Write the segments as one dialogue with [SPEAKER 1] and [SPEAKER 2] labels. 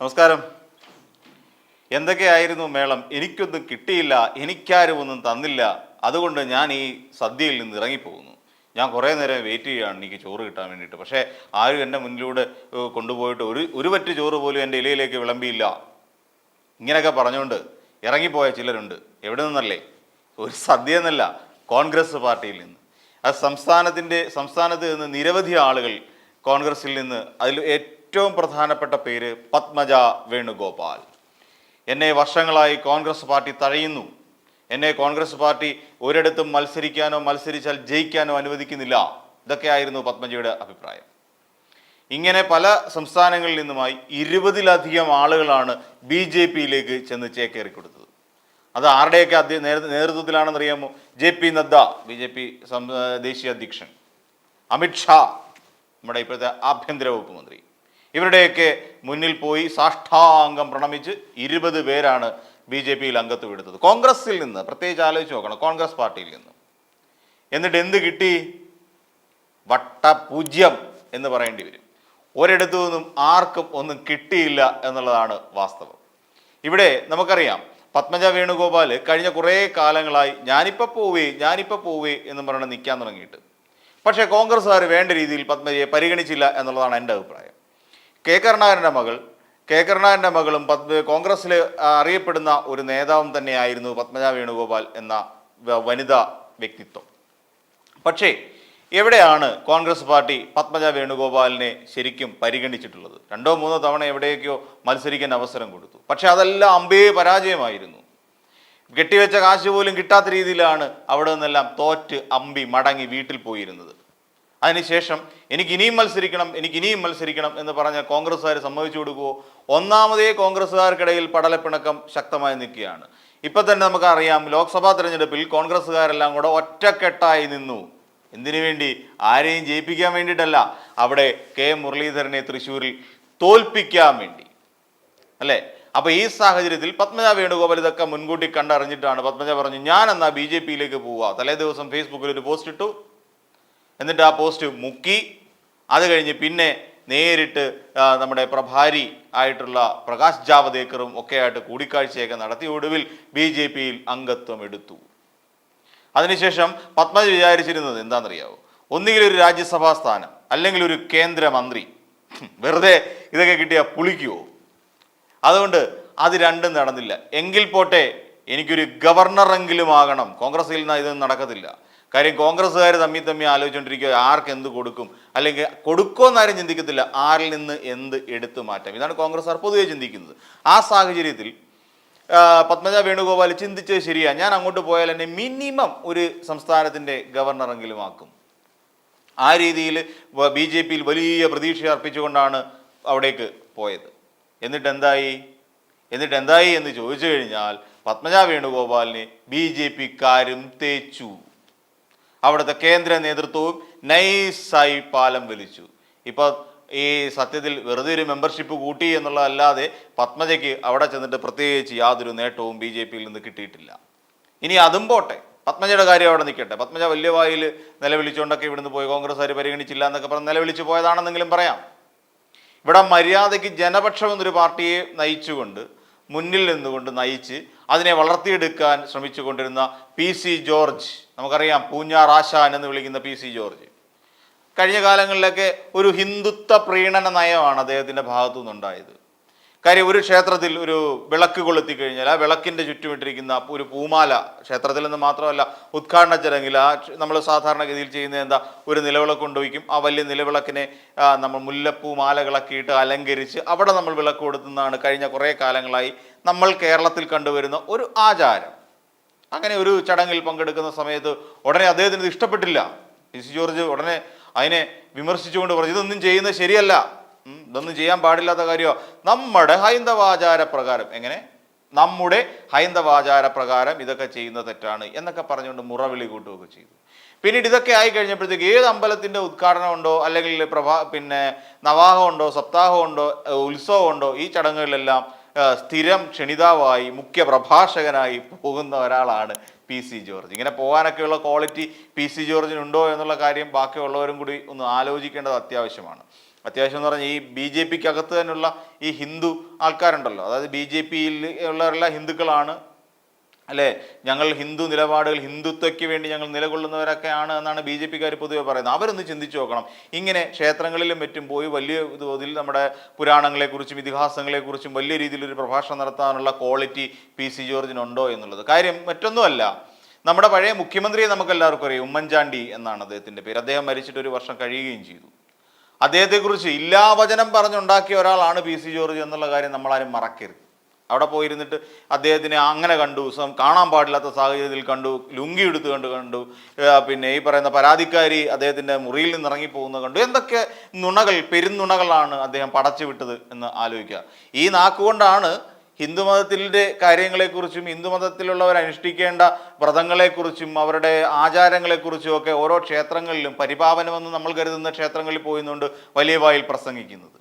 [SPEAKER 1] നമസ്കാരം. എന്തൊക്കെയായിരുന്നു മേളം? എനിക്കൊന്നും കിട്ടിയില്ല എനിക്കാരും ഒന്നും തന്നില്ല. അതുകൊണ്ട് ഞാൻ ഈ സദ്യയിൽ നിന്ന് ഇറങ്ങിപ്പോകുന്നു. ഞാൻ കുറേ നേരം വെയിറ്റ് ചെയ്യുകയാണ് എനിക്ക് ചോറ് കിട്ടാൻ വേണ്ടിയിട്ട്. പക്ഷേ ആരും എന്റെ മുന്നിലൂടെ കൊണ്ടുപോയിട്ട് ഒരു ഒരു പറ്റ് ചോറ് പോലും എന്റെ ഇലയിലേക്ക് വിളമ്പിയില്ല. ഇങ്ങനെയൊക്കെ പറഞ്ഞുകൊണ്ട് ഇറങ്ങിപ്പോയ ചിലരുണ്ട്. എവിടെ നിന്നല്ലേ? ഒരു സദ്യ എന്നല്ല കോൺഗ്രസ് പാർട്ടിയിൽ നിന്ന്. അത് സംസ്ഥാനത്തിന്റെ സംസ്ഥാനത്ത് നിന്ന് നിരവധി ആളുകൾ കോൺഗ്രസിൽ നിന്ന് അതിൽ ഏറ്റവും പ്രധാനപ്പെട്ട പേര് പത്മജ വേണുഗോപാൽ. എന്നെ വർഷങ്ങളായി കോൺഗ്രസ് പാർട്ടി തഴയുന്നു. എന്നെ കോൺഗ്രസ് പാർട്ടി ഒരിടത്തും മത്സരിക്കാനോ മത്സരിച്ചാൽ ജയിക്കാനോ അനുവദിക്കുന്നില്ല. ഇതൊക്കെയായിരുന്നു പത്മജയുടെ അഭിപ്രായം. ഇങ്ങനെ പല സംസ്ഥാനങ്ങളിൽ നിന്നുമായി ഇരുപതിലധികം ആളുകളാണ് ബി ജെ പിയിലേക്ക് ചെന്ന് ചേക്കേറി കൊടുത്തത് അത് ആരുടെയൊക്കെ അധ്യ നേതൃത്വത്തിലാണെന്നറിയാമോ? J P Nadda B J P ദേശീയ അധ്യക്ഷൻ. അമിത്ഷാ നമ്മുടെ ഇപ്പോഴത്തെ ആഭ്യന്തര വകുപ്പ് മന്ത്രി. ഇവരുടെയൊക്കെ മുന്നിൽ പോയി സാഷ്ടാംഗം പ്രണമിച്ച് ഇരുപത് പേരാണ് ബി ജെ പിയിൽ അംഗത്വം എടുത്തത്. കോൺഗ്രസിൽ നിന്ന് പ്രത്യേകിച്ച് ആലോചിച്ച് നോക്കണം കോൺഗ്രസ് പാർട്ടിയിൽ നിന്ന്. എന്നിട്ട് എന്ത് കിട്ടി? വട്ടപൂജ്യം എന്ന് പറയേണ്ടി വരും. ഒരിടത്തു നിന്നും ആർക്കും ഒന്നും കിട്ടിയില്ല എന്നുള്ളതാണ് വാസ്തവം. ഇവിടെ നമുക്കറിയാം പത്മജ വേണുഗോപാൽ കഴിഞ്ഞ കുറേ കാലങ്ങളായി ഞാനിപ്പോൾ പോവേ ഞാനിപ്പോൾ പോവേ എന്ന് പറഞ്ഞ് നിൽക്കാൻ തുടങ്ങിയിട്ട്. പക്ഷേ കോൺഗ്രസ്സുകാർ വേണ്ട രീതിയിൽ പത്മജയെ പരിഗണിച്ചില്ല എന്നുള്ളതാണ് എന്റെ അഭിപ്രായം. കെ കരുണാകരന്റെ മകൾ. കെ കരുണാകരന്റെ മകളും പത്മ കോൺഗ്രസ്സിൽ അറിയപ്പെടുന്ന ഒരു നേതാവും തന്നെയായിരുന്നു പത്മജ വേണുഗോപാൽ എന്ന വനിതാ വ്യക്തിത്വം. പക്ഷേ എവിടെയാണ് കോൺഗ്രസ് പാർട്ടി പത്മജ വേണുഗോപാലിനെ ശരിക്കും പരിഗണിച്ചിട്ടുള്ളത്? രണ്ടോ മൂന്നോ തവണ എവിടെയൊക്കെയോ മത്സരിക്കാൻ അവസരം കൊടുത്തു. പക്ഷേ അതെല്ലാം അമ്പേ പരാജയമായിരുന്നു. കെട്ടിവെച്ച കാശ് പോലും കിട്ടാത്ത രീതിയിലാണ് അവിടെ നിന്നെല്ലാം തോറ്റ് അമ്പി മടങ്ങി വീട്ടിൽ പോയിരുന്നത്. അതിനുശേഷം എനിക്ക് ഇനിയും മത്സരിക്കണം എനിക്ക് ഇനിയും മത്സരിക്കണം എന്ന് പറഞ്ഞ കോൺഗ്രസ്സുകാർ സമ്മതിച്ചു കൊടുക്കുമോ ഒന്നാമതേ കോൺഗ്രസ്സുകാർക്കിടയിൽ പടലപ്പിണക്കം ശക്തമായി നിൽക്കുകയാണ്. ഇപ്പം തന്നെ നമുക്കറിയാം ലോക്സഭാ തെരഞ്ഞെടുപ്പിൽ കോൺഗ്രസ്സുകാരെല്ലാം കൂടെ ഒറ്റക്കെട്ടായി നിന്നു. എന്തിനു വേണ്ടി? ആരെയും ജയിപ്പിക്കാൻ വേണ്ടിയിട്ടല്ല. അവിടെ കെ മുരളീധരനെ തൃശ്ശൂരിൽ തോൽപ്പിക്കാൻ വേണ്ടി. അല്ലേ? അപ്പോൾ ഈ സാഹചര്യത്തിൽ പത്മജ വേണുഗോപാൽ ഇതൊക്കെ മുൻകൂട്ടി കണ്ടറിഞ്ഞിട്ടാണ് പത്മജ പറഞ്ഞു ഞാൻ എന്നാ ബി ജെ പിയിലേക്ക് പോവുക. തലേ ദിവസം ഫേസ്ബുക്കിൽ ഒരു പോസ്റ്റ് ഇട്ടു എന്നിട്ട് ആ പോസ്റ്റ് മുക്കി. അത് കഴിഞ്ഞ് പിന്നെ നേരിട്ട് നമ്മുടെ പ്രഭാരി ആയിട്ടുള്ള പ്രകാശ് ജാവദേക്കറും ഒക്കെയായിട്ട് കൂടിക്കാഴ്ചയൊക്കെ നടത്തി. ഒടുവിൽ ബി ജെ പിയിൽ അംഗത്വം എടുത്തു. അതിനുശേഷം പത്മജ വിചാരിച്ചിരുന്നത് എന്താണെന്നറിയാവോ? ഒന്നുകിൽ ഒരു രാജ്യസഭാ സ്ഥാനം അല്ലെങ്കിൽ ഒരു കേന്ദ്രമന്ത്രി. വെറുതെ ഇതൊക്കെ കിട്ടിയാൽ പുളിക്കുവോ? അതുകൊണ്ട് അത് രണ്ടും നടന്നില്ല. എങ്കിൽ പോട്ടെ എനിക്കൊരു ഗവർണറെങ്കിലും ആകണം. കോൺഗ്രസിൽ നിന്ന് ഇതൊന്നും നടക്കത്തില്ല. കാര്യം കോൺഗ്രസ്സുകാർ തമ്മിൽ തമ്മി ആലോചിച്ചുകൊണ്ടിരിക്കുക ആർക്ക് എന്ത് കൊടുക്കും? അല്ലെങ്കിൽ കൊടുക്കുമെന്ന് ആരും ചിന്തിക്കത്തില്ല ആരിൽ നിന്ന് എന്ത് എടുത്തു മാറ്റാം. ഇതാണ് കോൺഗ്രസ്സുകാർ പൊതുവെ ചിന്തിക്കുന്നത്. ആ സാഹചര്യത്തിൽ പത്മജ വേണുഗോപാൽ ചിന്തിച്ചത് ശരിയാണ് ഞാൻ അങ്ങോട്ട് പോയാൽ എന്നെ മിനിമം ഒരു സംസ്ഥാനത്തിന്റെ ഗവർണറെങ്കിലും ആക്കും. ആ രീതിയിൽ ബി ജെ പിയിൽ വലിയ പ്രതീക്ഷ അർപ്പിച്ചുകൊണ്ടാണ് അവിടേക്ക് പോയത്. എന്നിട്ട് എന്തായി? എന്നിട്ട് എന്തായി എന്ന് ചോദിച്ചു കഴിഞ്ഞാൽ പത്മജ വേണുഗോപാലിനെ ബി ജെ പിക്കാരും തേച്ചു. അവിടുത്തെ കേന്ദ്ര നേതൃത്വവും നൈസായി പാലം വലിച്ചു ഇപ്പൊ ഈ സത്യത്തിൽ വെറുതെ ഒരു മെമ്പർഷിപ്പ് കൂട്ടി എന്നുള്ളതല്ലാതെ പത്മജയ്ക്ക് അവിടെ ചെന്നിട്ട് പ്രത്യേകിച്ച് യാതൊരു നേട്ടവും ബി ജെ പിയിൽ നിന്ന് കിട്ടിയിട്ടില്ല. ഇനി അതും പോട്ടെ. പത്മജയുടെ കാര്യം അവിടെ നിൽക്കട്ടെ. പത്മജ വലിയ വായിൽ നിലവിളിച്ചുകൊണ്ടൊക്കെ ഇവിടുന്ന് പോയി കോൺഗ്രസ്സുകാർ പരിഗണിച്ചില്ല എന്നൊക്കെ പറഞ്ഞ് നിലവിളിച്ച് പോയതാണെന്നെങ്കിലും പറയാം. ഇവിടെ മര്യാദയ്ക്ക് ജനപക്ഷം എന്നൊരു പാർട്ടിയെ നയിച്ചുകൊണ്ട് മുന്നിൽ നിന്നുകൊണ്ട് നയിച്ച് അതിനെ വളർത്തിയെടുക്കാൻ ശ്രമിച്ചുകൊണ്ടിരുന്ന പി സി ജോർജ് നമുക്കറിയാം പൂഞ്ഞാർ ആശാൻ എന്ന് വിളിക്കുന്ന പി സി ജോർജ്. കഴിഞ്ഞ കാലങ്ങളിലൊക്കെ ഒരു ഹിന്ദുത്വ പ്രീണന നയമാണ് അദ്ദേഹത്തിന്റെ ഭാഗത്തു നിന്നുണ്ടായത് കാര്യം ഒരു ക്ഷേത്രത്തിൽ ഒരു വിളക്ക് കൊളുത്തി കഴിഞ്ഞാൽ ആ വിളക്കിന്റെ ചുറ്റുമിട്ടിരിക്കുന്ന ഒരു പൂമാല ക്ഷേത്രത്തിൽ നിന്ന് മാത്രമല്ല ഉദ്ഘാടന ചടങ്ങിൽ ആ നമ്മൾ സാധാരണഗതിയിൽ ചെയ്യുന്ന എന്താ? ഒരു നിലവിളക്ക് കൊണ്ടുപോയിക്കും ആ വലിയ നിലവിളക്കിനെ നമ്മൾ മുല്ലപ്പൂ ഇട്ട് അലങ്കരിച്ച് അവിടെ നമ്മൾ വിളക്ക് കൊടുത്തുന്നതാണ് കഴിഞ്ഞ കുറേ കാലങ്ങളായി നമ്മൾ കേരളത്തിൽ കണ്ടുവരുന്ന ഒരു ആചാരം. അങ്ങനെ ഒരു ചടങ്ങിൽ പങ്കെടുക്കുന്ന സമയത്ത് ഉടനെ അദ്ദേഹത്തിന് ഇത് ഇഷ്ടപ്പെട്ടില്ല. പി സി ജോർജ് ഉടനെ അതിനെ വിമർശിച്ചുകൊണ്ട് പറഞ്ഞു ഇതൊന്നും ചെയ്യുന്നത് ശരിയല്ല. ഇതൊന്നും ചെയ്യാൻ പാടില്ലാത്ത കാര്യമോ നമ്മുടെ ഹൈന്ദവാചാര പ്രകാരം എങ്ങനെ? നമ്മുടെ ഹൈന്ദവാചാര പ്രകാരം ഇതൊക്കെ ചെയ്യുന്ന തെറ്റാണ് എന്നൊക്കെ പറഞ്ഞുകൊണ്ട് മുറവിളി കൂട്ടുകയൊക്കെ ചെയ്തു. പിന്നീട് ഇതൊക്കെ ആയി കഴിഞ്ഞപ്പോഴത്തേക്ക് ഏത് അമ്പലത്തിന്റെ ഉദ്ഘാടനം ഉണ്ടോ അല്ലെങ്കിൽ പ്രഭാ പിന്നെ നവാഹമുണ്ടോ സപ്താഹമുണ്ടോ ഉത്സവമുണ്ടോ ഈ ചടങ്ങുകളിലെല്ലാം സ്ഥിരം ക്ഷണിതാവായി മുഖ്യ പ്രഭാഷകനായി പോകുന്ന ഒരാളാണ് പി സി ജോർജ്. ഇങ്ങനെ പോകാനൊക്കെയുള്ള ക്വാളിറ്റി പി സി ജോർജിനുണ്ടോ എന്നുള്ള കാര്യം ബാക്കിയുള്ളവരും കൂടി ഒന്ന് ആലോചിക്കേണ്ടത് അത്യാവശ്യമാണ്. അത്യാവശ്യം എന്ന് പറഞ്ഞാൽ ഈ ബി ജെ പിക്ക് അകത്ത് തന്നെയുള്ള ഈ ഹിന്ദു ആൾക്കാരുണ്ടല്ലോ. അതായത് ബി ജെ പിയിൽ ഉള്ളവരെല്ലാം ഹിന്ദുക്കളാണ്. അല്ലേ? ഞങ്ങൾ ഹിന്ദു നിലപാടുകൾ ഹിന്ദുത്വയ്ക്ക് വേണ്ടി ഞങ്ങൾ നിലകൊള്ളുന്നവരൊക്കെയാണ് എന്നാണ് ബി ജെ പിക്കാർ പൊതുവെ പറയുന്നത്. അവരൊന്ന് ചിന്തിച്ചു നോക്കണം. ഇങ്ങനെ ക്ഷേത്രങ്ങളിലും മറ്റും പോയി വലിയ തോതിൽ നമ്മുടെ പുരാണങ്ങളെക്കുറിച്ചും ഇതിഹാസങ്ങളെക്കുറിച്ചും വലിയ രീതിയിലൊരു പ്രഭാഷണം നടത്താനുള്ള ക്വാളിറ്റി പി സി ജോർജിനുണ്ടോ എന്നുള്ളത്. കാര്യം മറ്റൊന്നുമല്ല. നമ്മുടെ പഴയ മുഖ്യമന്ത്രിയെ നമുക്കെല്ലാവർക്കും അറിയാം. ഉമ്മൻചാണ്ടി എന്നാണ് അദ്ദേഹത്തിന്റെ പേര്. അദ്ദേഹം മരിച്ചിട്ട് ഒരു വർഷം കഴിയുകയും ചെയ്തു. അദ്ദേഹത്തെക്കുറിച്ച് ഇല്ലാവചനം പറഞ്ഞുണ്ടാക്കിയ ഒരാളാണ് പി സി ജോർജ് എന്നുള്ള കാര്യം നമ്മളാരും മറക്കരുത്. അവിടെ പോയിരുന്നിട്ട് അദ്ദേഹത്തിനെ അങ്ങനെ കണ്ടു കാണാൻ പാടില്ലാത്ത സാഹചര്യത്തിൽ കണ്ടു ലുങ്കി എടുത്ത് കണ്ട് കണ്ടു പിന്നെ ഈ പറയുന്ന പരാതിക്കാരി അദ്ദേഹത്തിന്റെ മുറിയിൽ നിന്ന് ഇറങ്ങിപ്പോകുന്നത് കണ്ടു. എന്തൊക്കെ നുണകൾ പെരുന്നുണകളാണ് അദ്ദേഹം പടച്ചു വിട്ടത് എന്ന് ആലോചിക്കുക. ഈ നാക്കുകൊണ്ടാണ് ഹിന്ദുമതത്തിന്റെ കാര്യങ്ങളെക്കുറിച്ചും ഹിന്ദുമതത്തിലുള്ളവർ അനുഷ്ഠിക്കേണ്ട വ്രതങ്ങളെക്കുറിച്ചും അവരുടെ ആചാരങ്ങളെക്കുറിച്ചും ഒക്കെ ഓരോ ക്ഷേത്രങ്ങളിലും പരിപാവനമെന്ന് നമ്മൾ കരുതുന്ന ക്ഷേത്രങ്ങളിൽ പോയിന്നുകൊണ്ട് വലിയ വായിൽ പ്രസംഗിക്കുന്നത്.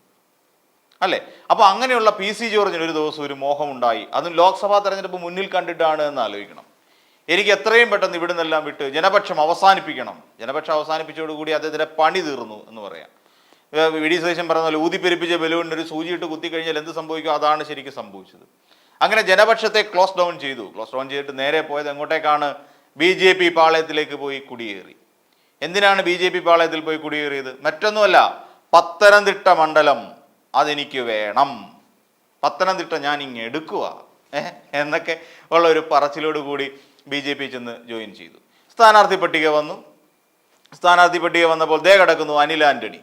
[SPEAKER 1] അല്ലേ? അപ്പോൾ അങ്ങനെയുള്ള പി സി ജോർജിന് ഒരു ദിവസം ഒരു മോഹമുണ്ടായി. അതും ലോക്സഭാ തെരഞ്ഞെടുപ്പ് മുന്നിൽ കണ്ടിട്ടാണ് എന്ന് ആലോചിക്കണം. എനിക്ക് എത്രയും പെട്ടെന്ന് ഇവിടുന്നെല്ലാം വിട്ട് ജനപക്ഷം അവസാനിപ്പിക്കണം. ജനപക്ഷം അവസാനിപ്പിച്ചോടുകൂടി അദ്ദേഹത്തിന്റെ പണി തീർന്നു എന്ന് പറയാം. വി ഡി സതീശൻ പറഞ്ഞ പോലെ ഊതിപ്പെരിപ്പിച്ച ബലൂണിന് ഒരു സൂചിയിട്ട് കുത്തിക്കഴിഞ്ഞാൽ എന്ത് സംഭവിക്കും? അതാണ് ശരിക്കും സംഭവിച്ചത്. അങ്ങനെ ജനപക്ഷത്തെ ക്ലോസ് ഡൗൺ ചെയ്തു. ക്ലോസ് ഡൗൺ ചെയ്തിട്ട് നേരെ പോയത് എങ്ങോട്ടേക്കാണ്? ബി ജെ പി പാളയത്തിലേക്ക് പോയി കുടിയേറി. എന്തിനാണ് ബി ജെ പി പാളയത്തിൽ പോയി കുടിയേറിയത്? മറ്റൊന്നുമല്ല പത്തനംതിട്ട മണ്ഡലം അതെനിക്ക് വേണം. പത്തനംതിട്ട ഞാൻ ഇങ്ങ് എടുക്കുക എന്നൊക്കെ ഉള്ള ഒരു പറച്ചിലോട് കൂടി ബി ജെ പി ചെന്ന് ജോയിൻ ചെയ്തു. സ്ഥാനാർത്ഥി പട്ടിക വന്നു. സ്ഥാനാർത്ഥി പട്ടിക വന്നപ്പോൾ ദേ കിടക്കുന്നു അനിൽ ആന്റണി.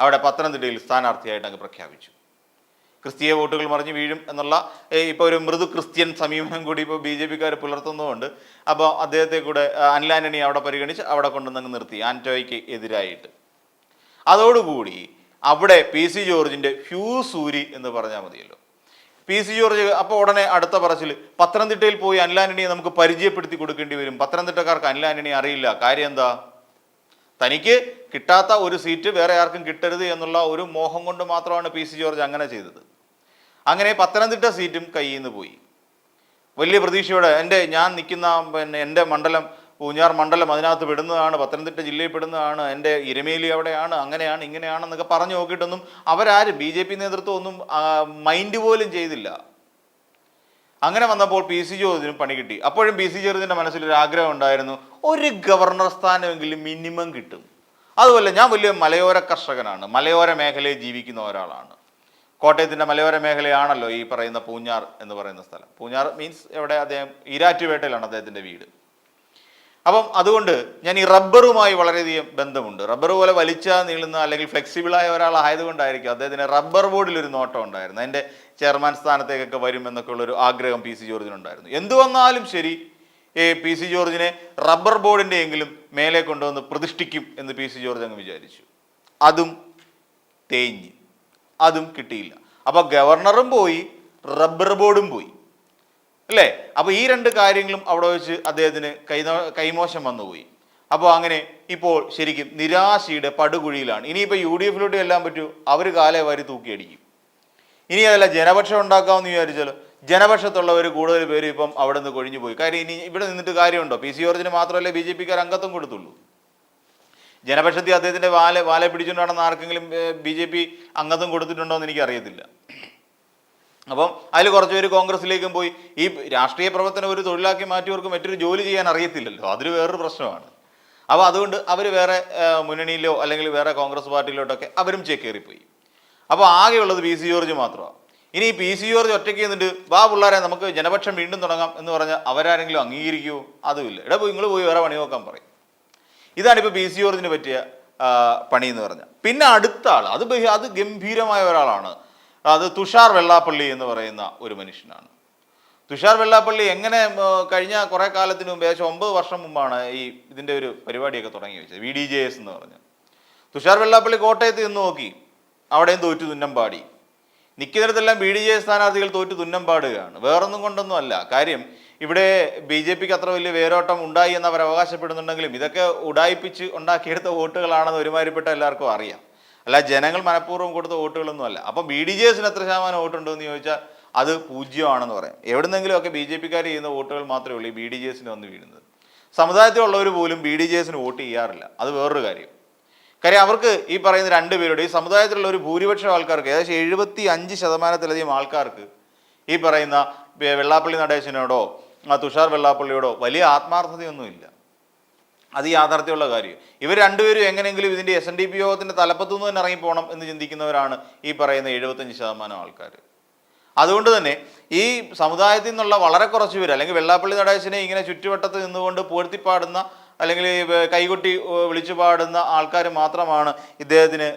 [SPEAKER 1] അവിടെ പത്തനംതിട്ടയിൽ സ്ഥാനാർത്ഥിയായിട്ട് അങ്ങ് പ്രഖ്യാപിച്ചു. ക്രിസ്തീയ വോട്ടുകൾ മറിഞ്ഞു വീഴും എന്നുള്ള ഇപ്പോൾ ഒരു മൃദു ക്രിസ്ത്യൻ സമീപനം കൂടി ഇപ്പോൾ ബി ജെ പിക്കാർ പുലർത്തുന്നതുകൊണ്ട് അപ്പോൾ അദ്ദേഹത്തെ കൂടെ ആന്റണി അവിടെ പരിഗണിച്ച് അവിടെ കൊണ്ടുവന്നങ്ങ് നിർത്തി ആന്റോയ്ക്ക് എതിരായിട്ട്. അതോടുകൂടി അവിടെ പി സി ജോർജിന്റെ ഫ്യൂസൂരി എന്ന് പറഞ്ഞാൽ മതിയല്ലോ. പി സി ജോർജ് അപ്പോൾ ഉടനെ അടുത്ത പറച്ചിൽ പത്തനംതിട്ടയിൽ പോയി അനിലാന്റണിയെ നമുക്ക് പരിചയപ്പെടുത്തി കൊടുക്കേണ്ടി വരും. പത്തനംതിട്ടക്കാർക്ക് അനിലാന്റണിയെ അറിയില്ല. കാര്യം എന്താ? തനിക്ക് കിട്ടാത്ത ഒരു സീറ്റ് വേറെ ആർക്കും കിട്ടരുത് എന്നുള്ള ഒരു മോഹം കൊണ്ട് മാത്രമാണ് പി സി ജോർജ് അങ്ങനെ ചെയ്തത്. അങ്ങനെ പത്തനംതിട്ട സീറ്റും കയ്യിൽ നിന്ന് പോയി. വലിയ പ്രതീക്ഷയോടെ എന്റെ ഞാൻ നിൽക്കുന്ന പിന്നെ എന്റെ മണ്ഡലം പൂഞ്ഞാർ മണ്ഡലം അതിനകത്ത് പെടുന്നതാണ് പത്തനംതിട്ട ജില്ലയിൽ പെടുന്നതാണ് എന്റെ ഇരമേലി അവിടെയാണ് അങ്ങനെയാണ് ഇങ്ങനെയാണെന്നൊക്കെ പറഞ്ഞു നോക്കിയിട്ടൊന്നും അവരാരും ബി ജെ പി നേതൃത്വം ഒന്നും മൈൻഡ് പോലും ചെയ്തില്ല. അങ്ങനെ വന്നപ്പോൾ പി സി ജോർജിനും പണി കിട്ടി. അപ്പോഴും പി സി ജോർജിന്റെ മനസ്സിലൊരു ആഗ്രഹം ഉണ്ടായിരുന്നു ഒരു ഗവർണർ സ്ഥാനമെങ്കിലും മിനിമം കിട്ടും. അതുപോലെ ഞാൻ വലിയ മലയോര കർഷകനാണ്. മലയോര മേഖലയിൽ ജീവിക്കുന്ന ഒരാളാണ്. കോട്ടയത്തിന്റെ മലയോര മേഖലയാണല്ലോ ഈ പറയുന്ന പൂഞ്ഞാർ എന്ന് പറയുന്ന സ്ഥലം. പൂഞ്ഞാർ മീൻസ് എവിടെ? അദ്ദേഹം ഈരാറ്റുപേട്ടയിലാണ് അദ്ദേഹത്തിന്റെ വീട്. അപ്പം അതുകൊണ്ട് ഞാൻ ഈ റബ്ബറുമായി വളരെയധികം ബന്ധമുണ്ട്. റബ്ബർ പോലെ വലിച്ച നീളുന്ന അല്ലെങ്കിൽ ഫ്ലെക്സിബിളായ ഒരാളായതുകൊണ്ടായിരിക്കും അദ്ദേഹത്തിന് റബ്ബർ ബോർഡിൽ ഒരു നോട്ടം ഉണ്ടായിരുന്നു അതിന്റെ ചെയർമാൻ സ്ഥാനത്തേക്കൊക്കെ വരും എന്നൊക്കെ ഉള്ളൊരു ആഗ്രഹം പി സി ജോർജിനുണ്ടായിരുന്നു. എന്തു വന്നാലും ശരി പി സി ജോർജിനെ റബ്ബർ ബോർഡിന്റെ എങ്കിലും മേലെ കൊണ്ടുവന്ന് പ്രതിഷ്ഠിക്കും എന്ന് പി സി ജോർജ് അങ്ങ് വിചാരിച്ചു. അതും തേഞ്ഞ്. അതും കിട്ടിയില്ല. അപ്പോൾ ഗവർണറും പോയി റബ്ബർ ബോർഡും പോയി. അല്ലേ? അപ്പോൾ ഈ രണ്ട് കാര്യങ്ങളും അവിടെ വെച്ച് അദ്ദേഹത്തിന് കൈനോ കൈമോശം വന്നുപോയി. അപ്പോൾ അങ്ങനെ ഇപ്പോൾ ശരിക്കും നിരാശയുടെ പടുകുഴിയിലാണ്. ഇനിയിപ്പോൾ യു ഡി എഫിലോട്ട് ചെല്ലാൻ പറ്റൂ? അവർ കാലേ വാരി തൂക്കിയടിക്കും. ഇനി അതല്ല ജനപക്ഷം ഉണ്ടാക്കാമെന്ന് വിചാരിച്ചാലോ? ജനപക്ഷത്തുള്ളവർ കൂടുതൽ പേര് ഇപ്പം അവിടെ നിന്ന് കൊഴിഞ്ഞു പോയി. കാര്യം ഇനി ഇവിടെ നിന്നിട്ട് കാര്യമുണ്ടോ? പി സി ജോർജിന് മാത്രമല്ലേ ബി ജെ പിക്കാർ അംഗത്വം കൊടുത്തുള്ളൂ? ജനപക്ഷത്തിൽ അദ്ദേഹത്തിന്റെ വാല വാല പിടിച്ചുകൊണ്ടാണെന്ന് ആർക്കെങ്കിലും ബി ജെ പി അംഗത്വം കൊടുത്തിട്ടുണ്ടോ എന്ന് എനിക്കറിയത്തില്ല. അപ്പം അതിൽ കുറച്ച് പേര് കോൺഗ്രസിലേക്കും പോയി. ഈ രാഷ്ട്രീയ പ്രവർത്തനം ഒരു തൊഴിലാക്കി മാറ്റിയവർക്ക് മറ്റൊരു ജോലി ചെയ്യാൻ അറിയത്തില്ലല്ലോ. അതൊരു വേറൊരു പ്രശ്നമാണ്. അപ്പോൾ അതുകൊണ്ട് അവർ വേറെ മുന്നണിയിലോ അല്ലെങ്കിൽ വേറെ കോൺഗ്രസ് പാർട്ടിയിലോട്ടൊക്കെ അവരും ചേക്കേറിപ്പോയി അപ്പോൾ ആകെയുള്ളത് പി സി ജോർജ് മാത്രമാണ്. ഇനി പി സി ജോർജ് ഒറ്റയ്ക്ക് നിന്നിട്ട് വാ പിള്ളേരെ നമുക്ക് ജനപക്ഷം വീണ്ടും തുടങ്ങാം എന്ന് പറഞ്ഞാൽ അവരാരെങ്കിലും അംഗീകരിക്കുമോ അതുമില്ല. എടാ പോയി നിങ്ങൾ പോയി വേറെ പണി നോക്കാൻ പറയും. ഇതാണ് ഇപ്പോൾ പി സി ജോർജിന് പറ്റിയ പണി എന്ന് പറഞ്ഞാൽ. പിന്നെ അടുത്ത ആൾ അത് അത് ഗംഭീരമായ ഒരാളാണ്. അത് തുഷാർ വെള്ളാപ്പള്ളി എന്ന് പറയുന്ന ഒരു മനുഷ്യനാണ്. തുഷാർ വെള്ളാപ്പള്ളി എങ്ങനെ കഴിഞ്ഞ കുറേ കാലത്തിന് മുമ്പ് ഏകദേശം ഒമ്പത് വർഷം മുമ്പാണ് ഈ ഇതിന്റെ ഒരു പരിപാടിയൊക്കെ തുടങ്ങി വെച്ചത് വി ഡി ജെ എസ് എന്ന് പറഞ്ഞ്. തുഷാർ വെള്ളാപ്പള്ളി കോട്ടയത്ത് നിന്ന് നോക്കി അവിടെയും തോറ്റു തുന്നം പാടി. നിൽക്കുന്നിടത്തെല്ലാം ബി ഡി ജെ സ്ഥാനാർത്ഥികൾ തോറ്റു തുന്നം പാടുകയാണ്. വേറൊന്നും കൊണ്ടൊന്നും അല്ല കാര്യം ഇവിടെ ബി ജെ പിക്ക് അത്ര വലിയ വേരോട്ടം ഉണ്ടായി എന്ന് അവർ അവകാശപ്പെടുന്നുണ്ടെങ്കിലും ഇതൊക്കെ ഉടായിപ്പിച്ച് ഉണ്ടാക്കിയെടുത്ത വോട്ടുകളാണെന്ന് ഒരുമാതിരിപ്പെട്ട എല്ലാവർക്കും അറിയാം. അല്ല ജനങ്ങൾ മനഃപൂർവം കൊടുത്ത വോട്ടുകളൊന്നും അല്ല അപ്പം ബി ഡി ജെ എസിന് എത്ര ശതമാനം വോട്ടുണ്ടോ എന്ന് ചോദിച്ചാൽ അത് പൂജ്യമാണെന്ന് പറയാം. എവിടെന്നെങ്കിലും ഒക്കെ ബി ജെ പിക്കാർ ചെയ്യുന്ന വോട്ടുകൾ മാത്രമേ ഉള്ളൂ ഈ ബി ഡി ജെ എസിന് വന്ന് വീഴുന്നത്. സമുദായത്തിലുള്ളവർ പോലും ബി ഡി ജെ എസിന് വോട്ട് ചെയ്യാറില്ല. അത് വേറൊരു കാര്യം. കാര്യം അവർക്ക് ഈ പറയുന്ന രണ്ടുപേരുടെ ഈ സമുദായത്തിലുള്ള ഒരു ഭൂരിപക്ഷം ആൾക്കാർക്ക് ഏകദേശം എഴുപത്തി അഞ്ച് ശതമാനത്തിലധികം ആൾക്കാർക്ക് ഈ പറയുന്ന വെള്ളാപ്പള്ളി നടേശനോടോ തുഷാർ വെള്ളാപ്പള്ളിയോടോ വലിയ ആത്മാർത്ഥതയൊന്നുമില്ല. അത് യാഥാർത്ഥ്യമുള്ള കാര്യം. ഇവർ രണ്ടുപേരും എങ്ങനെയെങ്കിലും ഇതിന്റെ എസ് എൻ ഡി പി യോഗത്തിന്റെ തലപ്പത്തു നിന്ന് തന്നെ ഇറങ്ങിപ്പോകണം എന്ന് ചിന്തിക്കുന്നവരാണ് ഈ പറയുന്ന എഴുപത്തഞ്ച് ശതമാനം ആൾക്കാർ അതുകൊണ്ട് തന്നെ ഈ സമുദായത്തിൽ നിന്നുള്ള വളരെ കുറച്ച് പേര് അല്ലെങ്കിൽ വെള്ളാപ്പള്ളി നടേശനെ ഇങ്ങനെ ചുറ്റുവട്ടത്ത് നിന്നുകൊണ്ട് പുകഴ്ത്തിപ്പാടുന്ന അല്ലെങ്കിൽ കൈകൊട്ടി വിളിച്ചു പാടുന്ന ആൾക്കാർ മാത്രമാണ് ഇദ്ദേഹത്തിന്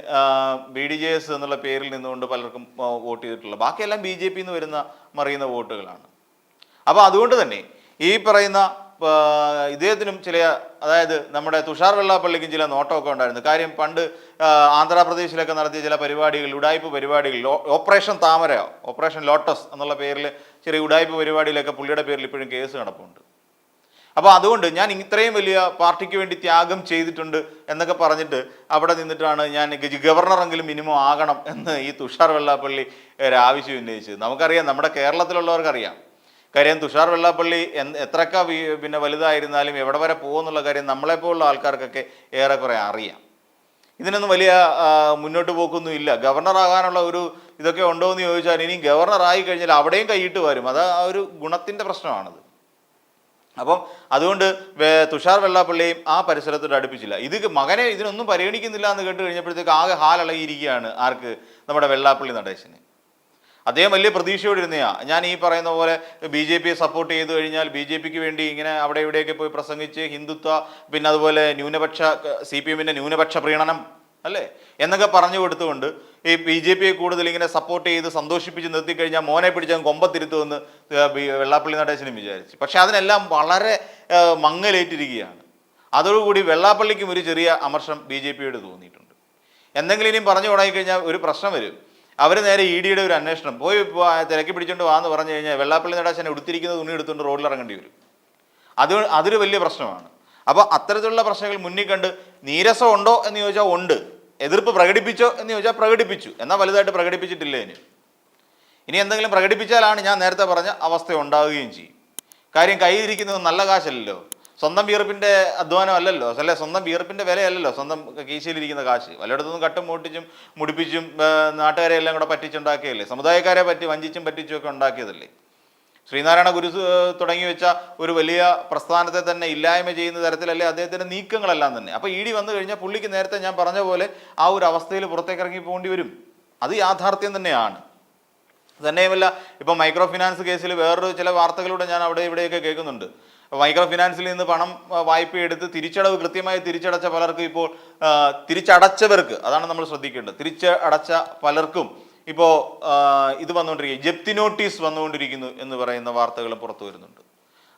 [SPEAKER 1] ബി ഡി ജെ എസ് എന്നുള്ള പേരിൽ നിന്നുകൊണ്ട് പലർക്കും വോട്ട് ചെയ്തിട്ടുള്ളത്. ബാക്കിയെല്ലാം ബി ജെ പി എന്ന് വരുന്ന മറിയുന്ന വോട്ടുകളാണ്. അപ്പോൾ അതുകൊണ്ട് തന്നെ ഈ പറയുന്ന ഇദ്ദേഹത്തിനും ചില അതായത് നമ്മുടെ തുഷാർ വെള്ളാപ്പള്ളിക്കും ചില നോട്ടമൊക്കെ ഉണ്ടായിരുന്നു. കാര്യം പണ്ട് ആന്ധ്രാപ്രദേശിലൊക്കെ നടത്തിയ ചില പരിപാടികൾ ഉടായ്പ പരിപാടികൾ ഓപ്പറേഷൻ താമര ഓപ്പറേഷൻ ലോട്ടസ് എന്നുള്ള പേരിൽ ചെറിയ ഉടായ്പ പരിപാടിയിലൊക്കെ പുള്ളിയുടെ പേരിൽ ഇപ്പോഴും കേസ് നടപ്പുണ്ട് അപ്പോൾ അതുകൊണ്ട് ഞാൻ ഇത്രയും വലിയ പാർട്ടിക്ക് വേണ്ടി ത്യാഗം ചെയ്തിട്ടുണ്ട് എന്നൊക്കെ പറഞ്ഞിട്ട് അവിടെ നിന്നിട്ടാണ് ഞാൻ ഗവർണറെങ്കിലും മിനിമം ആകണം എന്ന് ഈ തുഷാർ വെള്ളാപ്പള്ളി ഒരു ആവശ്യം ഉന്നയിച്ചത്. നമുക്കറിയാം നമ്മുടെ കേരളത്തിലുള്ളവർക്കറിയാം. കാര്യം തുഷാർ വെള്ളാപ്പള്ളി എത്രക്ക പിന്നെ വലുതായിരുന്നാലും എവിടെ വരെ പോകുമെന്നുള്ള കാര്യം നമ്മളെപ്പോലുള്ള ആൾക്കാർക്കൊക്കെ ഏറെക്കുറെ അറിയാം. ഇതിനൊന്നും വലിയ മുന്നോട്ട് പോക്കൊന്നും ഇല്ല. ഗവർണറാകാനുള്ള ഒരു ഇതൊക്കെ ഉണ്ടോ എന്ന് ചോദിച്ചാൽ ഇനി ആയി കഴിഞ്ഞാൽ അവിടെയും കൈയിട്ട് വരും. അത് ആ ഒരു ഗുണത്തിന്റെ പ്രശ്നമാണത്. അപ്പം അതുകൊണ്ട് തുഷാർ വെള്ളാപ്പള്ളിയും ആ പരിസരത്തോട് അടുപ്പിച്ചില്ല. ഇത് മകനെ ഇതിനൊന്നും പരിഗണിക്കുന്നില്ല എന്ന് കേട്ട് കഴിഞ്ഞപ്പോഴത്തേക്ക് ആകെ ഹാലളകിയിരിക്കുകയാണ് ആർക്ക്? നമ്മുടെ വെള്ളാപ്പള്ളി നടേശന്. അദ്ദേഹം വലിയ പ്രതീക്ഷയോടെ ഇരുന്നയാ. ഞാൻ ഈ പറയുന്ന പോലെ ബി ജെ പിയെ സപ്പോർട്ട് ചെയ്തു കഴിഞ്ഞാൽ ബി ജെ പിക്ക് വേണ്ടി ഇങ്ങനെ അവിടെ ഇവിടെയൊക്കെ പോയി പ്രസംഗിച്ച് ഹിന്ദുത്വ പിന്നെ അതുപോലെ ന്യൂനപക്ഷ സി പി എമ്മിന്റെ ന്യൂനപക്ഷ പ്രീണനം അല്ലേ? എന്നൊക്കെ പറഞ്ഞു കൊടുത്തുകൊണ്ട് ഈ ബി ജെ പിയെ കൂടുതൽ ഇങ്ങനെ സപ്പോർട്ട് ചെയ്ത് സന്തോഷിപ്പിച്ച് നിർത്തിക്കഴിഞ്ഞാൽ മോനെ പിടിച്ചാൽ കൊമ്പത്തിരുത്തുമെന്ന് വെള്ളാപ്പള്ളി നടേശനും വിചാരിച്ചു. പക്ഷെ അതിനെല്ലാം വളരെ മങ്ങലേറ്റിരിക്കുകയാണ്. അതോടുകൂടി വെള്ളാപ്പള്ളിക്കും ഒരു ചെറിയ അമർഷം ബി ജെ പിയോട് തോന്നിയിട്ടുണ്ട്. എന്തെങ്കിലും ഇനിയും പറഞ്ഞു തുടങ്ങിക്കഴിഞ്ഞാൽ ഒരു പ്രശ്നം വരും. അവർ നേരെ ഇ ഡിയുടെ ഒരു അന്വേഷണം. പോയി തിരക്കി പിടിച്ചുകൊണ്ട് വാന്ന് പറഞ്ഞു കഴിഞ്ഞാൽ വെള്ളാപ്പള്ളി നടേശനെ ഉടുത്തിരിക്കുന്ന തുണി എടുത്തുകൊണ്ട് റോഡിൽ ഇറങ്ങേണ്ടി വരും. അത് അതൊരു വലിയ പ്രശ്നമാണ്. അപ്പോൾ അത്തരത്തിലുള്ള പ്രശ്നങ്ങൾ മുന്നിൽ കണ്ട് നീരസം ഉണ്ടോ എന്ന് ചോദിച്ചാൽ ഉണ്ട്. എതിർപ്പ് പ്രകടിപ്പിച്ചോ എന്ന് ചോദിച്ചാൽ പ്രകടിപ്പിച്ചു. എന്നാൽ വലുതായിട്ട് പ്രകടിപ്പിച്ചിട്ടില്ല ഇനി? ഇനി എന്തെങ്കിലും പ്രകടിപ്പിച്ചാലാണ് ഞാൻ നേരത്തെ പറഞ്ഞ അവസ്ഥ ഉണ്ടാവുകയും ചെയ്യും. കാര്യം കയ്യിലിരിക്കുന്നത് നല്ല കാശല്ലല്ലോ. സ്വന്തം വിയർപ്പിന്റെ അധ്വാനം അല്ലല്ലോ. അല്ലെ? സ്വന്തം വിയർപ്പിന്റെ വിലയല്ലല്ലോ. സ്വന്തം കീശയിലിരിക്കുന്ന കാശ്. വല്ലയിടത്തുനിന്നും കട്ടും മൂട്ടിച്ചും മുടിപ്പിച്ചും നാട്ടുകാരെ എല്ലാം കൂടെ പറ്റിച്ചുണ്ടാക്കിയല്ലേ? സമുദായക്കാരെ പറ്റി വഞ്ചിച്ചും പറ്റിച്ചും ഒക്കെ ഉണ്ടാക്കിയതല്ലേ? ശ്രീനാരായണ ഗുരു തുടങ്ങി വെച്ച ഒരു വലിയ പ്രസ്ഥാനത്തെ തന്നെ ഇല്ലായ്മ ചെയ്യുന്ന തരത്തിലല്ലേ അദ്ദേഹത്തിന്റെ നീക്കങ്ങളെല്ലാം തന്നെ. അപ്പോൾ ഇ ഡി വന്നു കഴിഞ്ഞാൽ പുള്ളിക്ക് നേരത്തെ ഞാൻ പറഞ്ഞ പോലെ ആ ഒരു അവസ്ഥയിൽ പുറത്തേക്ക് ഇറങ്ങി പോകേണ്ടി വരും. അത് യാഥാർത്ഥ്യം തന്നെയാണ്. തന്നെയുമല്ല ഇപ്പം മൈക്രോ ഫിനാൻസ് കേസിൽ വേറൊരു ചില വാർത്തകളൂടെ ഞാൻ അവിടെ ഇവിടെയൊക്കെ കേൾക്കുന്നുണ്ട്. മൈക്രോ ഫിനാൻസിൽ നിന്ന് പണം വായ്പ എടുത്ത് തിരിച്ചടവ് കൃത്യമായി തിരിച്ചടച്ച പലർക്കും ഇപ്പോൾ തിരിച്ചടച്ചവർക്ക് അതാണ് നമ്മൾ ശ്രദ്ധിക്കേണ്ടത്. തിരിച്ച് അടച്ച പലർക്കും ഇപ്പോൾ ഇത് വന്നുകൊണ്ടിരിക്കുക ജപ്തി നോട്ടീസ് വന്നുകൊണ്ടിരിക്കുന്നു എന്ന് പറയുന്ന വാർത്തകൾ പുറത്തു വരുന്നുണ്ട്.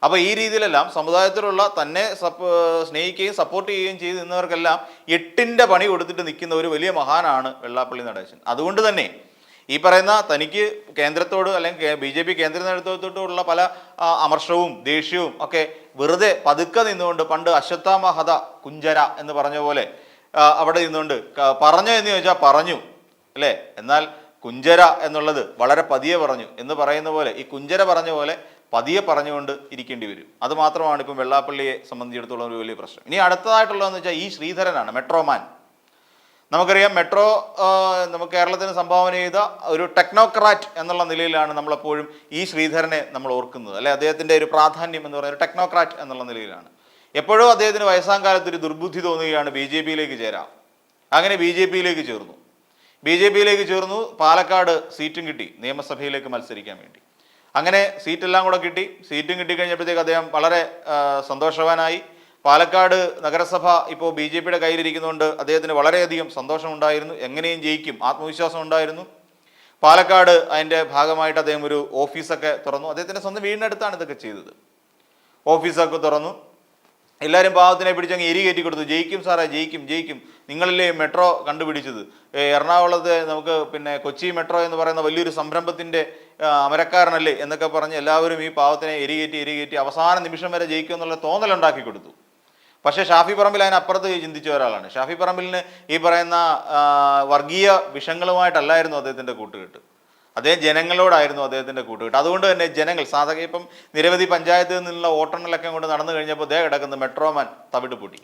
[SPEAKER 1] അപ്പോൾ ഈ രീതിയിലെല്ലാം സമുദായത്തിലുള്ള തന്നെ സ്നേഹിക്കുകയും സപ്പോർട്ട് ചെയ്യുകയും ചെയ്ത് നിന്നവർക്കെല്ലാം എട്ടിന്റെ പണി കൊടുത്തിട്ട് നിൽക്കുന്ന ഒരു വലിയ മഹാനാണ് വെള്ളാപ്പള്ളി നടേശൻ. അതുകൊണ്ട് തന്നെ ഈ പറയുന്ന തനിക്ക് കേന്ദ്രത്തോട് അല്ലെങ്കിൽ ബി ജെ പി കേന്ദ്ര നേതൃത്വത്തോടുള്ള പല അമർഷവും ദേഷ്യവും ഒക്കെ വെറുതെ പതുക്കെ നിന്നുകൊണ്ട് പണ്ട് അശ്വത്ഥാമഹത കുഞ്ചര എന്ന് പറഞ്ഞ പോലെ അവിടെ നിന്നുകൊണ്ട് പറഞ്ഞോ എന്ന് ചോദിച്ചാൽ പറഞ്ഞു. അല്ലേ? എന്നാൽ കുഞ്ചര എന്നുള്ളത് വളരെ പതിയെ പറഞ്ഞു. എന്ന് പറയുന്ന പോലെ ഈ കുഞ്ചര പറഞ്ഞ പോലെ പതിയെ പറഞ്ഞുകൊണ്ട് ഇരിക്കേണ്ടി വരും. അത് മാത്രമാണ് ഇപ്പം വെള്ളാപ്പള്ളിയെ സംബന്ധിച്ചിടത്തോളം ഒരു വലിയ പ്രശ്നം. ഇനി അടുത്തതായിട്ടുള്ളതെന്ന് വെച്ചാൽ ഈ ശ്രീധരനാണ് മെട്രോമാൻ. നമുക്കറിയാം മെട്രോ നമുക്ക് കേരളത്തിന് സംഭാവന ചെയ്ത ഒരു ടെക്നോക്രാറ്റ് എന്നുള്ള നിലയിലാണ് നമ്മളെപ്പോഴും ഈ ശ്രീധരനെ നമ്മൾ ഓർക്കുന്നത്. അല്ലെ അദ്ദേഹത്തിന്റെ ഒരു പ്രാധാന്യം എന്ന് പറയുന്നത് ടെക്നോക്രാറ്റ് എന്നുള്ള നിലയിലാണ്. എപ്പോഴും അദ്ദേഹത്തിന് വയസ്സാം കാലത്ത് ഒരു ദുർബുദ്ധി തോന്നുകയാണ് ബി ജെ പിയിലേക്ക് ചേരാം അങ്ങനെ ബി ജെ പിയിലേക്ക് ചേർന്നു. ബി ജെ പിയിലേക്ക് ചേർന്നു പാലക്കാട് സീറ്റും കിട്ടി നിയമസഭയിലേക്ക് മത്സരിക്കാൻ വേണ്ടി. അങ്ങനെ സീറ്റെല്ലാം കൂടെ കിട്ടി സീറ്റും കിട്ടിക്കഴിഞ്ഞപ്പോഴത്തേക്ക് അദ്ദേഹം വളരെ സന്തോഷവാനായി. പാലക്കാട് നഗരസഭ ഇപ്പോൾ ബി ജെ പിയുടെ കയ്യിലിരിക്കുന്നതുകൊണ്ട് അദ്ദേഹത്തിന് വളരെയധികം സന്തോഷമുണ്ടായിരുന്നു. എങ്ങനെയും ജയിക്കും ആത്മവിശ്വാസം ഉണ്ടായിരുന്നു. പാലക്കാട് അതിന്റെ ഭാഗമായിട്ട് അദ്ദേഹം ഒരു ഓഫീസൊക്കെ തുറന്നു. അദ്ദേഹത്തിന്റെ സ്വന്തം വീടിനടുത്താണ് ഇതൊക്കെ ചെയ്തത്. ഓഫീസൊക്കെ തുറന്നു. എല്ലാവരും പാവത്തിനെ പിടിച്ചങ്ങ് എരി കയറ്റി കൊടുത്തു. ജയിക്കും സാറേ ജയിക്കും ജയിക്കും. നിങ്ങളല്ലേ മെട്രോ കണ്ടുപിടിച്ചത്? എറണാകുളത്തെ നമുക്ക് പിന്നെ കൊച്ചി മെട്രോ എന്ന് പറയുന്ന വലിയൊരു സംരംഭത്തിന്റെ അമരക്കാരനല്ലേ എന്നൊക്കെ പറഞ്ഞ് എല്ലാവരും ഈ പാവത്തിനെ എരി കയറ്റി എരി കയറ്റി അവസാന നിമിഷം വരെ ജയിക്കും എന്നുള്ള തോന്നലുണ്ടാക്കി കൊടുത്തു. പക്ഷേ ഷാഫി പറമ്പിൽ അതിനപ്പുറത്ത് ചിന്തിച്ച ഒരാളാണ്. ഷാഫി പറമ്പിലിന് ഈ പറയുന്ന വർഗീയ വിഷങ്ങളുമായിട്ടല്ലായിരുന്നു അദ്ദേഹത്തിന്റെ കൂട്ടുകെട്ട്. അദ്ദേഹം ജനങ്ങളോടായിരുന്നു അദ്ദേഹത്തിന്റെ കൂട്ടുകെട്ട്. അതുകൊണ്ട് തന്നെ ജനങ്ങൾ സാധക ഇപ്പം നിരവധി പഞ്ചായത്തിൽ നിന്നുള്ള വോട്ടെണ്ണലൊക്കെ കൊണ്ട് നടന്നു കഴിഞ്ഞപ്പോൾ അദ്ദേഹം കിടക്കുന്ന മെട്രോമാൻ തവിട് പൊട്ടി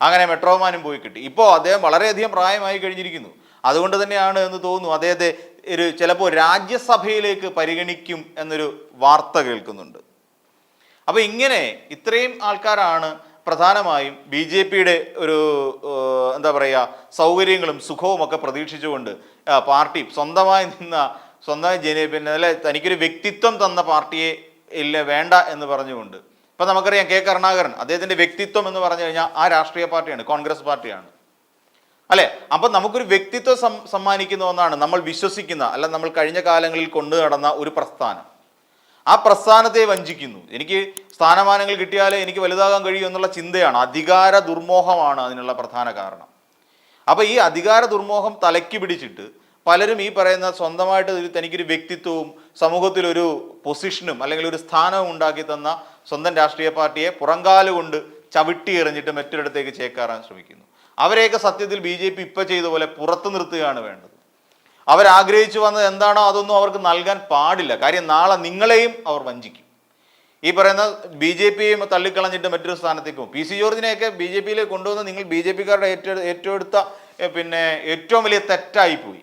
[SPEAKER 1] അങ്ങനെ മെട്രോമാനും പോയി കിട്ടി. ഇപ്പോൾ അദ്ദേഹം വളരെയധികം പ്രായമായി കഴിഞ്ഞിരിക്കുന്നു. അതുകൊണ്ട് തന്നെയാണ് എന്ന് തോന്നുന്നു അദ്ദേഹത്തെ ഒരു ചിലപ്പോൾ രാജ്യസഭയിലേക്ക് പരിഗണിക്കും എന്നൊരു വാർത്ത കേൾക്കുന്നുണ്ട്. അപ്പോൾ ഇങ്ങനെ ഇത്രയും ആൾക്കാരാണ് പ്രധാനമായും ബി ജെ പിയുടെ ഒരു എന്താ പറയുക സൗകര്യങ്ങളും സുഖവും ഒക്കെ പ്രതീക്ഷിച്ചുകൊണ്ട് പാർട്ടി സ്വന്തമായി നിന്ന സ്വന്തമായി ജന പിന്നെ അല്ലെ തനിക്കൊരു വ്യക്തിത്വം തന്ന പാർട്ടിയെ ഇല്ല വേണ്ട എന്ന് പറഞ്ഞുകൊണ്ട്. ഇപ്പം നമുക്കറിയാം കെ കരുണാകരൻ അദ്ദേഹത്തിന്റെ വ്യക്തിത്വം എന്ന് പറഞ്ഞു കഴിഞ്ഞാൽ ആ രാഷ്ട്രീയ പാർട്ടിയാണ് കോൺഗ്രസ് പാർട്ടിയാണ്. അല്ലെ അപ്പം നമുക്കൊരു വ്യക്തിത്വം സമ്മാനിക്കുന്ന ഒന്നാണ് നമ്മൾ വിശ്വസിക്കുന്ന അല്ല നമ്മൾ കഴിഞ്ഞ കാലങ്ങളിൽ കൊണ്ടു നടന്ന ഒരു പ്രസ്ഥാനം. ആ പ്രസ്ഥാനത്തെ വഞ്ചിക്കുന്നു. എനിക്ക് സ്ഥാനമാനങ്ങൾ കിട്ടിയാലേ എനിക്ക് വലുതാകാൻ കഴിയും എന്നുള്ള ചിന്തയാണ്. അധികാര ദുർമോഹമാണ് അതിനുള്ള പ്രധാന കാരണം. അപ്പോൾ ഈ അധികാര ദുർമോഹം തലയ്ക്ക് പിടിച്ചിട്ട് പലരും ഈ പറയുന്ന സ്വന്തമായിട്ട് തനിക്കൊരു വ്യക്തിത്വവും സമൂഹത്തിലൊരു പൊസിഷനും അല്ലെങ്കിൽ ഒരു സ്ഥാനവും ഉണ്ടാക്കി തന്ന സ്വന്തം രാഷ്ട്രീയ പാർട്ടിയെ പുറങ്കാൽ കൊണ്ട് ചവിട്ടി എറിഞ്ഞിട്ട് മറ്റൊരിടത്തേക്ക് ചേക്കാറാൻ ശ്രമിക്കുന്നു. അവരെയൊക്കെ സത്യത്തിൽ ബി ജെ പി ഇപ്പം ചെയ്ത പോലെ പുറത്തു നിർത്തുകയാണ് വേണ്ടത്. അവരാഗ്രഹിച്ചു വന്നത് എന്താണോ അതൊന്നും അവർക്ക് നൽകാൻ പാടില്ല. കാര്യം നാളെ നിങ്ങളെയും അവർ വഞ്ചിക്കും. ഈ പറയുന്ന ബി ജെ പിയെയും തള്ളിക്കളഞ്ഞിട്ട് മറ്റൊരു സ്ഥാനത്തേക്ക് പോകും. പി സി ജോർജിനെയൊക്കെ ബി ജെ പിയിലേക്ക് കൊണ്ടുവന്ന് നിങ്ങൾ ബി ജെ പിക്കാരുടെ ഏറ്റവും ഏറ്റെടുത്ത എടുത്ത പിന്നെ ഏറ്റവും വലിയ തെറ്റായി പോയി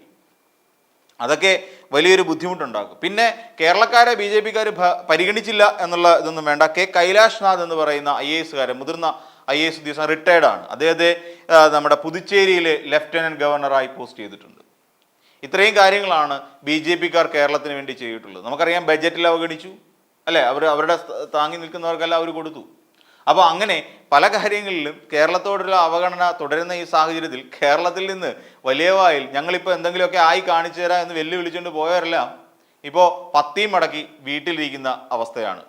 [SPEAKER 1] അതൊക്കെ വലിയൊരു ബുദ്ധിമുട്ടുണ്ടാക്കും. പിന്നെ കേരളക്കാരെ ബി ജെ പിക്കാർ പരിഗണിച്ചില്ല എന്നുള്ള ഇതൊന്നും വേണ്ട. കെ കൈലാഷ് നാഥ് എന്ന് പറയുന്ന ഐ എ എസുകാരൻ മുതിർന്ന ഐ എ എസ് ഉദ്യോഗസ്ഥൻ റിട്ടയർഡ് ആണ്. അദ്ദേഹത്തെ നമ്മുടെ പുതുച്ചേരിയിലെ ലെഫ്റ്റനന്റ് ഗവർണറായി പോസ്റ്റ് ചെയ്തിട്ടുണ്ട്. ഇത്രയും കാര്യങ്ങളാണ് ബി ജെ പിക്കാർ കേരളത്തിന് വേണ്ടി ചെയ്തിട്ടുള്ളത്. നമുക്കറിയാം ബജറ്റിൽ അവഗണിച്ചു അല്ലേ? അവർ അവരുടെ താങ്ങി നിൽക്കുന്നവർക്കെല്ലാം അവർ കൊടുത്തു. അപ്പോൾ അങ്ങനെ പല കാര്യങ്ങളിലും കേരളത്തോടുള്ള അവഗണന തുടരുന്ന ഈ സാഹചര്യത്തിൽ കേരളത്തിൽ നിന്ന് വലിയ വായിൽ ഞങ്ങളിപ്പോൾ എന്തെങ്കിലുമൊക്കെ ആയി കാണിച്ചു തരാം എന്ന് വെല്ലുവിളിച്ചുകൊണ്ട് പോയവരെല്ലാം ഇപ്പോൾ പത്തിയും മടക്കി വീട്ടിലിരിക്കുന്ന അവസ്ഥയാണ്.